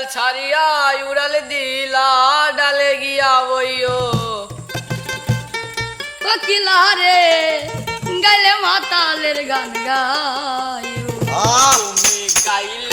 ডাল ছাড়িয়া উড়াল দিলা ডালে গিয়া বইও। কোকিলা রে গাইলে মাতালের গান গাইও। তুমি গাইলে